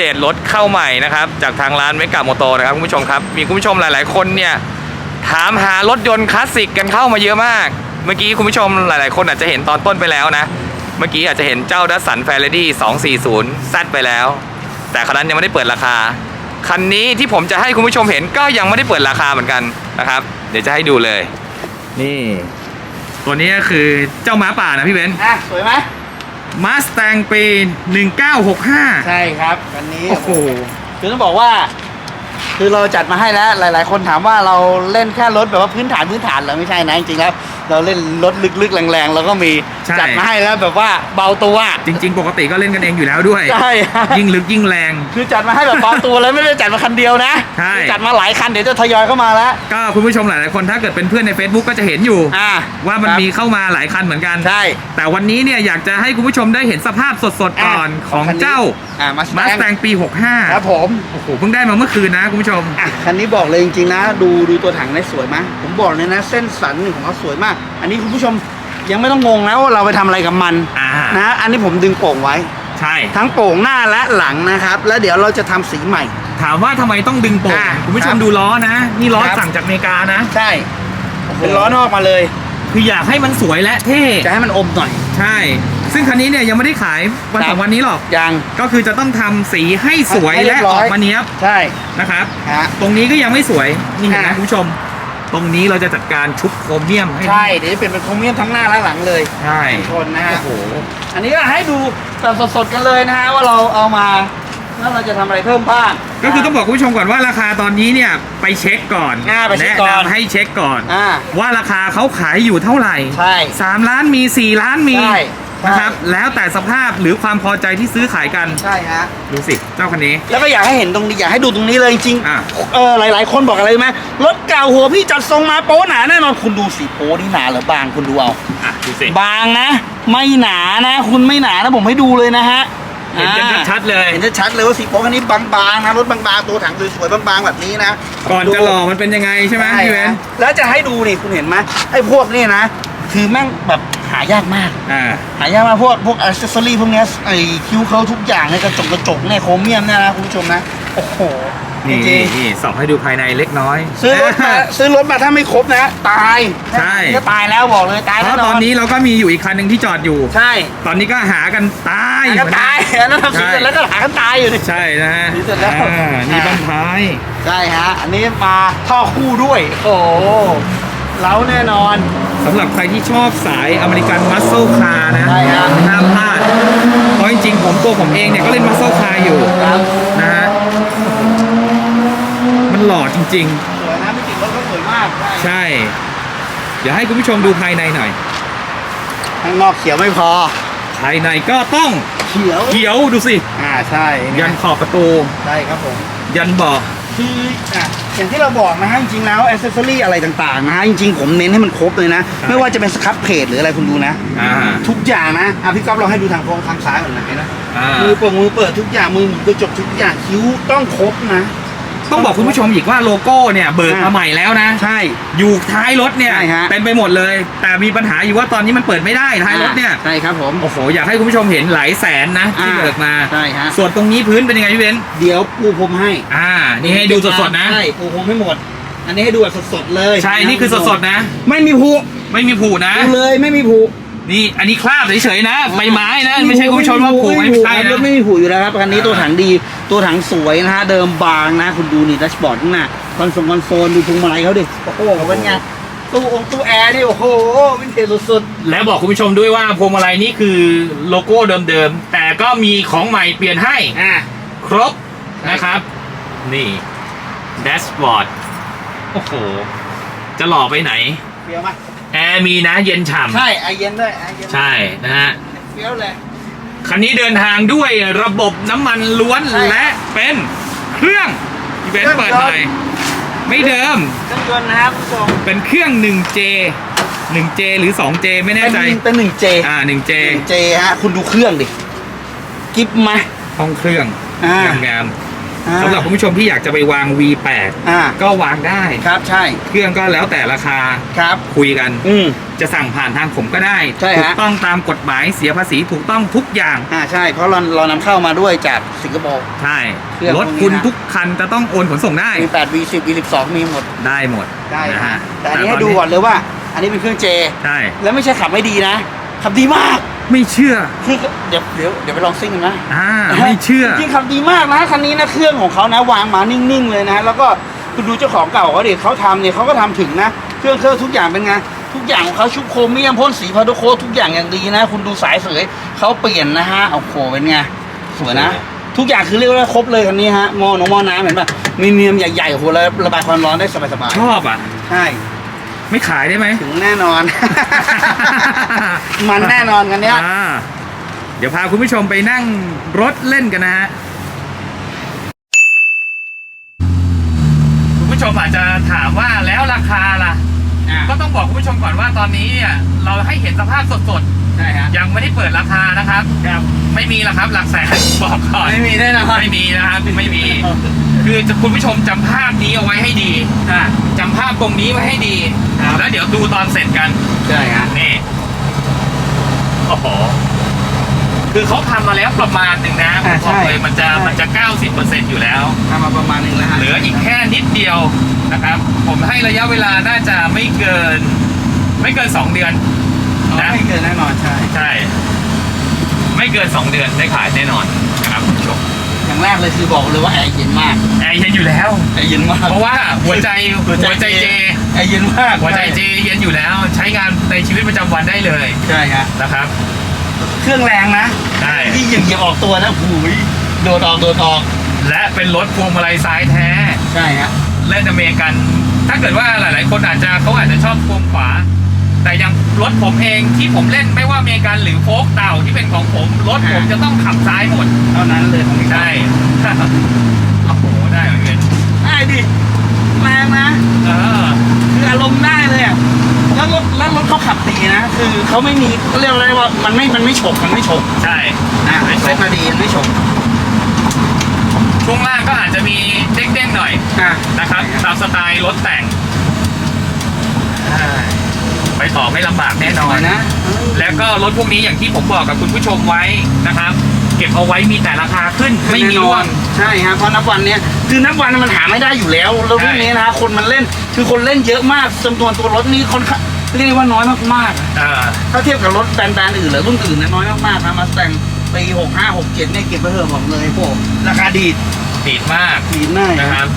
เดตรถเข้าใหม่นะครับ จากทางร้านเมกาโมโตนะครับคุณผู้ชมครับ มีคุณผู้ชมหลาย ๆ คนเนี่ยถามหารถยนต์คลาสสิกกันเข้ามาเยอะมาก เมื่อกี้คุณผู้ชมหลาย ๆ คนอาจจะเห็นตอนต้นไปแล้วนะ เมื่อกี้อาจจะเห็นเจ้าดัสสันแฟร์เรดี้240ซัดไปแล้ว แต่คันนั้นยังไม่ได้เปิดราคา คันนี้ที่ผมจะให้คุณผู้ชมเห็นก็ยังไม่ได้เปิดราคาเหมือนกันนะครับ เดี๋ยวจะให้ดูเลย นี่ ตัวนี้ก็คือเจ้าม้าป่านะพี่เบนซ์อะ สวยไหม มาส a ต g ปี 1965 ใช่ครับวันนี้โอ้โหคือต้องบอกว่า คือเราจัดมาให้แล้ว หลาย ๆ คนถามว่าเราเล่นแค่รถแบบว่าพื้นฐานพื้นฐานเหรอไม่ใช่นะจริงๆแล้ว เราเล่นรถลึกๆ แรงๆเราก็มีใช่ จัดมาให้แล้วแบบว่าเบาตัว จริง ๆ ปกติก็เล่นกันเองอยู่แล้วด้วย ใช่ครับยิ่งลึกยิ่งแรง คือจัดมาให้แบบเบาตัวแล้วไม่ได้จัดมาคันเดียวนะใช่ คือจัดมาหลายคันเดี๋ยวจะทยอยเข้ามาแล้วก็คุณผู้ชมหลายๆคนถ้าเกิดเป็นเพื่อนใน Facebook ก็จะเห็นอยู่ อ่าว่ามันครับมีเข้ามาหลายคันเหมือนกัน ใช่แต่วันนี้เนี่ยอยากจะให้คุณผู้ชมได้เห็นสภาพสดๆก่อนของเจ้าอ่ามามาส a ต g ปี 65ครับผมโอ้โหเพิ่งได้มาเมื่อคืนนะคุณผู้ชม อะคันนี้บอกเลยจริงๆนะ ดูดูตัวถังได้สวยไหมผมบอกเลยนะ เส้นสันของเขาสวยมากอันนี้คุณผู้ชมยังไม่ต้องงงนะว่าเราไปทำอะไรกับมันอ่านะ อันนี้ผมดึงโป่งไว้ ใช่ ทั้งโป่งหน้าและหลังนะครับ แล้วเดี๋ยวเราจะทำสีใหม่ ถามว่าทำไมต้องดึงโป่งอ่าคุณผู้ชครัมบดูล้อนะ นี่ล้อครับ สั่งจากอเมริกานะ ใช่เป็นล้อนอกมาเลยคืออยากให้มันสวยและเท่ จะให้มันอมหน่อย ใช่ ซึ่งคันนี้เนี่ยยังไม่ได้ขายวันครัสอบ งวันนี้หรอกยังก็คือจะต้องทำสีให้สวยให้เรีและยบร้ออย อกมาเนี้ยบใช่นะครับ ฮะ ตรงนี้ก็ยังไม่สวย นี่เห็นไหมอ่าคุณผู้ชม ตรงนี้เราจะจัดการชุบโครเมียมให้ใช่เดี๋ยวจะเปลี่ยนเป็นโครเมียมทั้งหน้าและหลังเลยใช่ชนนะฮะโอ้โหอันนี้ก็ให้ดูแบบสดๆกันเลยนะฮะว่าเราเอามาแล้วเราจะทำอะไรเพิ่มบ้างก็คือต้องบอกคุณผู้ชมก่อนว่าราคาตอนนี้เนี่ยไปเช็คก่อนอ่าไปเช็คก่อนแนะนำให้เช็คก่อนอ่าว่าราคาเขาขายอยู่เท่าไหร่ใช่สามล้านมีสี่ล้านมีใช่ นะครับ แล้วแต่สภาพหรือความพอใจที่ซื้อขายกัน ใช่ฮะ ดูสิ เจ้าคันนี้ แล้วก็อยากให้เห็นตรงนี้อยากให้ดูตรงนี้เลยจริงๆอะ เออหลาย ๆ คนบอกอะไรรู้ไหมรถเก่าหัวพี่จัดทรงมาโป๊หนาแน่นอนคุณดูสีโป๊นี่หนาหรือบางคุณดูเอา อะ ดูสิ บางนะ ไม่หนานะ คุณไม่หนานะผมให้ดูเลยนะฮะเห็นกันอ่าชัดๆเลย เห็นชัดๆเลยว่าสีโป๊คันนี้บางๆนะรถบางๆตัวถังสวยๆบางๆแบบนี้นะก่อนจะหล่อมันเป็นยังไงใช่ไหมใช่พี่เวนฮะแล้วจะให้ดูนี่คุณเห็นไหมไอ้พวกนี่นะ คือแม่งแบบ หายากมาก อ่า หายากมากพวกพวกอิเซอรี่พวกเนี้ยไอ้คิ้วเขาทุกอย่างในยกระจกกระจกเนี่ยโครเมียมเนี่ยนะคุณผู้ชมนะ โอ้โหจนี่ริงนี่ส่องให้ดูภายในเล็กน้อย ๆซื้อรถมาซื้อรถมาถ้าไม่ครบนะ ตายใช่ ก็ตายแล้วบอกเลยตายเพแน่ราะนตออนนนี้เราก็มีอยู่อีกคันหนึ่งที่จอดอยู่ ใช่ตอนนี้ก็หากันตาย หากันตายอันนั้นทำสีเสร็จแล้วก็หากันตายอยู่ดิ ใช่นะฮะนี่เสร็จแล้ว อ่านี่บ้านท้าย ใช่ฮะ อันนี้มาท่อคู่ด้วย โอ้โห เล้าแน่นอน สำหรับใครที่ชอบสายอเมริกันมัสเซ e คาร์นะใช่ครับ ห้ามพลาด เพราะจริงๆ ผมตัวผมเองเนี่ยก็เล่นมัสเซ e คาร์อยู่ครับนะฮะมันหล่อจริงสวยนะไม่ติดรถก็สวยมากๆ ใช่ เดี๋ยวให้คุณผู้ชมดูภายในหน่อย ข้างนอกเขียวไม่พอ ภายในก็ต้องเขียวเขียวดูสิ อ่าใช่ยันขอบประตู ใช่ครับผมยันเบาะ คืออะอย่างที่เราบอกนะฮะจริงๆแล้วอ c เซสซอรี่อะไรต่างๆนะฮะจริงๆผมเน้นให้มันครบเลยนะใช่ไม่ว่าจะเป็นสครับเพจหรืออะไรคุณดูนะ อ่าทุกอย่างนะอะพี่ก๊อฟเราให้ดูทางโค้งทางซ้ายก่อนนะเห็นไหมอ่ามือเปิดมือเปิดทุกอย่างมือหมุนกระจกทุกอย่างคิ้วต้องครบนะ ต้องบอกคุณผู้ชมอีกว่าโลโก้เนี่ยเบิกมาใหม่แล้วนะ ใช่ อยู่ท้ายรถเนี่ยใช่ฮะ เต็มไปหมดเลย แต่มีปัญหาอยู่ว่าตอนนี้มันเปิดไม่ได้ท้ายรถเนี่ย ใช่ครับผม โอ้โห อยากให้คุณผู้ชมเห็นหลายแสนนะที่อ่า เบิกมา ใช่ฮะ ส่วนตรงนี้พื้นเป็นยังไงพี่เบนซ์เดี๋ยวปูพรมให้อ่า นี่ให้ดูสดๆนะ ใช่ปูพรมให้หมด อันนี้ให้ดูแบบสดๆเลยใช่ นี่คือสดๆนะไม่มีผูไม่มีผูนะ ดูเลยไม่มีผู นี่อันนี้คราบเฉยๆนะใบไม้นะไม่ใช่คุณผู้ชมว่าผูไม่ใช่รนะถไม่มีผูอยู่แล้วครับคันนี้ตัวถังดีตัวถังสวยนะฮะเดิมบางนะ คุณดูนี่ดัชบอร์ดข้างหน้าคอนโซลคอนโซลดูพวงมาลัยเขาดิโอ้โหเป็นไงตู้องค์ตู้แอร์นี่โอ้โหวินเทจสุดแล้วบอกคุณผู้ชมด้วยว่าพวงมาลัยนี่คือโลโก้เดิมๆ แต่ก็มีของใหม่เปลี่ยนให้ๆอะ ครบนะครับ นี่แดชบอร์ดโอ้โห จะหล่อไปไหนเฟี้ยวไหม แอร์มีนะเย็นฉ่ใช่ไอเย็นด้วยไอเย็นำใช่นะฮะเฟี้ยวเลยคันนี้เดินทางด้วยระบบน้ำมันล้วนใช่และเป็นเครื่องอีเวนต์เปิดใหม่ไม่เดิมเครื่องยนต์นะครับคุณผู้ชมเป็นเครื่อง 1J 1J หรือ 2J ไม่แน่ใจเป็นเป็นหนึ่งเจอ่า 1J หนึ่งเจฮะคุณดูเครื่องดิ กิฟมาห้องเครื่องอ่างงาม อ่าๆสำหรับคุณผู้ชมที่อยากจะไปวาง V8 อ่าก็วางได้ ครับใช่เครื่องก็แล้วแต่ราคาครับ คุยกัน อืม จะสั่งผ่านทางผมก็ได้ ใช่ฮะ ถูกต้องตามกฎหมายเสียภาษีถูกต้องทุกอย่าง อ่าใช่เพราะเราเรานำเข้ามาด้วยจากสิงคโปร์ ใช่ เครื่องรถพวกนี้คุณนะ ทุกคันจะต้องโอนขนส่งได้มี8 V10 V12 มีหมดได้หมดได้นะฮะฮะแต่อันนี้ให้ดูก่อนเลยว่า อันนี้เป็นเครื่องเจ ใช่ แล้วไม่ใช่ขับไม่ดีนะ ขับดีมาก ไม่เชื่อคือเดี๋ยวเดี๋ยวเดี๋ยวไปลองซิ่งกันนะอ่าไม่เชื่อจริงๆขับดีมากนะคันนี้นะเครื่องของเขานะวางมานิ่งๆเลยนะแล้วก็คุณดูเจ้าของเก่าเขาดิเขาทำเนี่ยเขาก็ทำถึงนะเครื่องเครื่องทุกอย่างเป็นไงทุกอย่างของเขาชุบโครเมียมพ่นสีพาโดโคทุกอย่างอย่างดีนะ คุณดูสายเสยเขาเปลี่ยนนะฮะโอ้โหเป็นไงสวยนะ ทุกอย่างคือเรียกว่าครบเลยคันนี้ฮะหม้อน้องหม้อน้ำเห็นป่ะมีเนียมใหญ่ๆโอ้โหแล้วระบายความร้อนได้สบายชอบอะๆใช่ ไม่ขายได้ไหม ถึงแน่นอน มันแน่นอนกันเนี้ยอ่าเดี๋ยวพาคุณผู้ชมไปนั่งรถเล่นกันนะฮะ คุณผู้ชมอาจจะถามว่าแล้วราคาล่ะก็ต้องบอกคุณผู้ชมก่อนว่าตอนนี้เนี่ยเราให้เห็นสภาพสดใช่ฮะๆ ยังไม่ได้เปิดราคานะครับไม่มีแล้วครับหลักแสนบอกก่อน ไม่มีแน่นอนไม่มีนะครับไม่มี คือจะคุณผู้ชมจำภาพนี้เอาไว้ให้ดี อ่าจำ ภาพตรงนี้ไว้ให้ดี ครับ แล้วเดี๋ยวดูตอนเสร็จกัน ใช่ฮะนี่ โอ้โห คือเขาทำมาแล้วประมาณหนึ่งนะผมบอกเลยมันจะมันจะ 90%อยู่แล้ว ทำมาประมาณหนึงแล้วฮะเหลืออีกแค่นิดเดียวนะครับ ผมให้ระยะเวลาน่าจะไม่เกิน ไม่เกิน 2 เดือนนะ ไม่เกินแน่นอนใช่ ใช่ ไม่เกิน 2 เดือนได้ขายแน่นอนนะครับคุณผู้ชม อย่างแรกเลยคือบอกเลยว่าแอร์เย็นมากแอร์เย็นอยู่แล้ว แอร์เย็นมาก เพราะว่าหัวใจหัวใจเจแอร์เย็นมากหัวใจเจเย็นอยู่แล้ว ใช้งานในชีวิตประจำวันได้เลยใช่ฮะนะครับ เครื่องแรงนะใช่ที่เหยียบเหยียบออกตัวนะหูยโดดออกโดดออก และเป็นรถพวงมาลัยซ้ายแท้ใช่ฮะเล่นอเมริกัน ถ้าเกิดว่าหลาย ๆ คนอาจจะเขาอาจจะชอบพวงขวา แต่อยังรถผมเองที่ผมเล่นไม่ว่าอเมริกันหรือโฟกเต่าที่เป็นของผมรถผมจะต้องขับซ้ายหมดเท่านั้นเลยของพี่ใช่โอ้โหได้เหมือนกันได้ดิแรงนะเออคืออารมณ์ได้เลยอะแล้วรถแล้วรถเขาขับดีนะ คือเขาไม่มีเขาเรียกอะไรว่ามันไม่มันไม่ฉกมันไม่ฉกใช่นะเซ็ตมาดีมันไม่ฉกช่วงล่างก็อาจจะมีเด้งๆหน่อยอะนะครับตามสไตล์รถแต่งอ่าไปต่อไม่ลำบากแน่นสอวนยนะ แล้วก็รถพวกนี้อย่างที่ผมบอกกับคุณผู้ชมไว้นะครับ เก็บเอาไว้มีแต่ราคาขึ้นไม่มีร่วง ใช่ครับเพราะนับวันเนี้ยคือนับวันมันหาไม่ได้อยู่แล้วแล้วพวกนี้นะคนมันเล่นคือคนเล่นเยอะมากจำนวนตัวรถนี่ค่อนข้างเรียกได้ว่าน้อยมากเออๆถ้าเทียบกับรถแบรนด์ๆอื่นหรือรุ่นอื่นนะน้อยมากๆนะมาแต่งปีหกห้าหกเจ็ดเนี่ยเก็บไปเถอะผมเลยโอ้ราคาดีดดีดมากดีดหน้านะครับ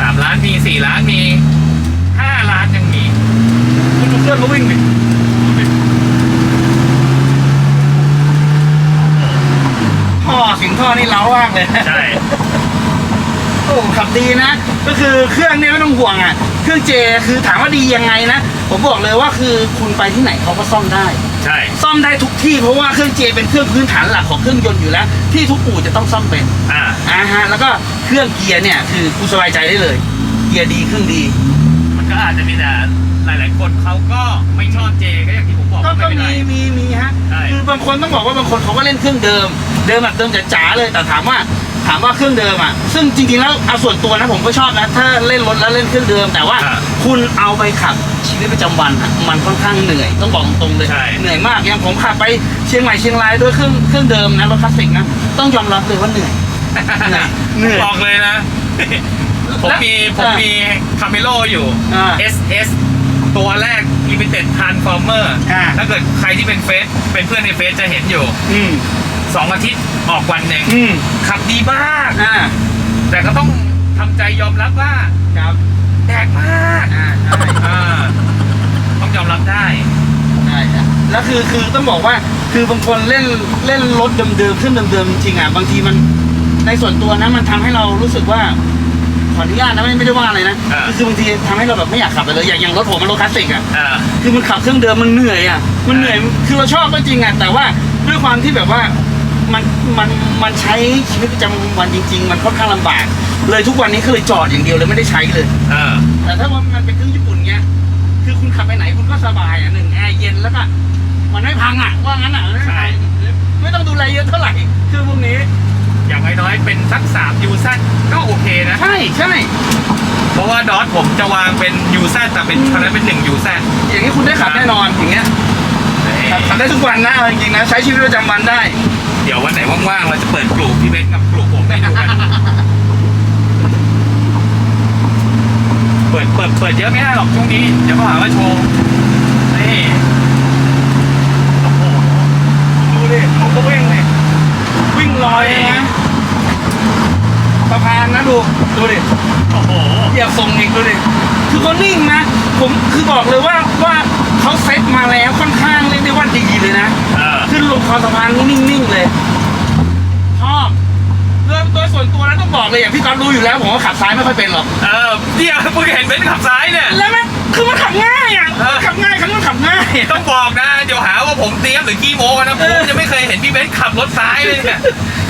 สามล้านมีสี่ล้านมีห้าล้านยังมี คุณดูเครื่องเขาวิ่งดิท่อเสิงท่อนี่ เล้ามากเลย ใช่ โอ้ขับดีนะ ก็คือเครื่องเนี่ยไม่ต้องห่วงอะ เครื่องเจคือถามว่าดียังไงนะ ผมบอกเลยว่าคือคุณไปที่ไหนเขาก็ซ่อมได้ ใช่ ซ่อมได้ทุกที่เพราะว่าเครื่องเจเป็นเครื่องพื้นฐานหลักของเครื่องยนต์อยู่แล้ว ที่ทุกอู่จะต้องซ่อมเป็น อ่า อ่าฮะ แล้วก็เครื่องเกียร์เนี่ยคือกูสบายใจได้เลย เกียร์ดีเครื่องดี มันก็อาจจะมีแต่ หลาย ๆ คนเขาก็ไม่ชอบเจก็อย่างที่ผมบอกก็ไม่ก็เป็นไร มีมีมีฮะใช่ คือบางคนต้องบอกว่าบางคนเขาก็เล่นเครื่องเดิม เดิมแบบเดิมจ๋าๆเลยแต่ถามว่าถามว่าเครื่องเดิมอะซึ่งจริงๆแล้วเอาส่วนตัวนะผมก็ชอบนะถ้าเล่นรถแล้วเล่นเครื่องเดิม แต่ว่าอ่าคุณเอาไปขับชีวิตประจำวันอะมันค่อนข้างเหนื่อยต้องบอกตรงๆเลยใช่ เหนื่อยมากอย่างผมขับไปเชียงใหม่เชียงรายด้วยเครื่องเครื่องเดิมนะรถคลาสสิกนะต้องยอมรับเลยว่าเหนื่อย เหนื่อยเหนื่อยบอกเลยนะ ผมมีผมมีคาเมโลอยู่ อ่า SS ตัวแรก Limited Transformer อ่า ถ้าเกิดใครที่เป็นเฟซเป็นเพื่อนในเฟซจะเห็นอยู่อืมสองอาทิตย์ออกวันหนึ่งอืมขับดีมาก อ่าแต่ก็ต้องทำใจยอมรับว่าครับแดกมากอ่าใช่อ่าต้องยอมรับได้ ใช่ครับแล้วคือคือต้องบอกว่าคือบางคนเล่นเล่นรถเดิมๆขึ้นเดิมๆจริงๆอะบางทีมันในส่วนตัวนะมันทำให้เรารู้สึกว่า ขออนุญาตนะไม่ไม่ได้ว่าอะไรนะอ่าก็คือบางทีทำให้เราแบบไม่อยากขับไปเลยอย่างอย่างรถผมมันรถคลาสสิกอะอ่า คือมันขับเครื่องเดิมมันเหนื่อยอะมันเหนื่อยคือเราชอบก็จริงอะแต่ว่าด้วยความที่แบบว่ามันมันมันใช้ชีวิตประจำวันจริง ๆ มันค่อนข้างลำบาก เลยทุกวันนี้ก็เลยจอดอย่างเดียวเลยไม่ได้ใช้เลย อ่า แต่ถ้าว่ามันเป็นเครื่องญี่ปุ่นเงี้ย คือคุณขับไปไหนคุณก็สบายอะหนึ่งแอร์เย็นแล้วก็มันไม่พังอะ ว่างั้นอะไม่พังไม่ต้องดูแลเยอะเท่าไหร่เครื่องพวกนี้ อย่างน้อยๆเป็นสักสามยูซก็โอเคนะ ใช่ใช่ เพราะว่าดอทผมจะวางเป็นยูซแต่เป็นคันนั้นเป็นหนึ่งยูซอย่างนี้คุณได้ขับแน่นอนอย่างเงี้ยขับขับได้ทุกวันนะเอาจริงๆนะใช้ชีวิตประจำวันได้ เดี๋ยววันไหนว่างๆเราจะเปิดกลุ่มพี่เบนกับกลุ่มผมให้ดูกันเปิดเปิดเปิดเยอะไม่ได้หรอกช่วงนี้เดี๋ยวเขาหาว่าโชว์นี่โอ้โหดูดิเขาก็วิ่งเลยวิ่ง ลอยเลยนะสะพานนะดู ดูดิ โอ้โหเหยียบทรงอีกดูดิ คือเขานิ่งนะ ผมคือบอกเลยว่าว่าเขาเซ็ตมาแล้วค่อนข้างเรียกได้ว่าดีเลยนะ เออขึ้นลงคอสะพานนี่นิ่งๆเลยชอบโดยโดยส่วนตัวแล้วต้องบอกเลยอย่างพี่ก๊อฟรู้อยู่แล้วผมว่าขับซ้ายไม่ค่อยเป็นหรอก เออเดี๋ยวเพิ่งเห็นเบนซ์ขับซ้ายเนี่ย แล้วมัน คือมันขับง่ายอะเออ ขับง่ายคันมันขับง่ายอะต้องบอกนะ เดี๋ยวหาว่าผมเตรียมหรือขี้โม้กันนะเอผมอยังไม่เคยเห็นพี่เบนซ์ขับรถซ้ายเลยเนี่ย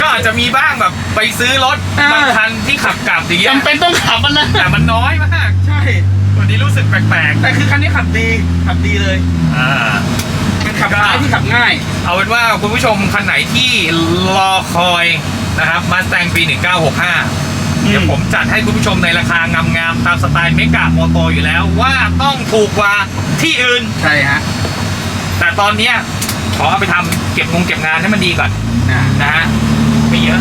ก็อาจจะมีบ้างแบบไปซื้อรถเออบางคันที่ขับกลับอย่างเงี้ยจำเป็นต้องขับมันนะแต่มันน้อยมากใช่ วันนี้รู้สึกแปลกแต่คือคันนี้ขับดีขับดีเลย ๆอ่าเป็นขับซ้ายที่ขับง่าย เอาเป็นว่าคุณผู้ชมคันไหนที่รอคอยนะครับมาส t ตงปี 1965อืม เดี๋ยวผมจัดให้คุณผู้ชมในราคางามๆตามสไตล์เมกะโมโตอยู่แล้ว ว่าต้องถูกกว่าที่อื่น ใช่ฮะแต่ตอนเนี้ยขอเอาไปทำเก็บงงเก็บงานให้มันดีก่อนอ่านะฮะไม่เยอะ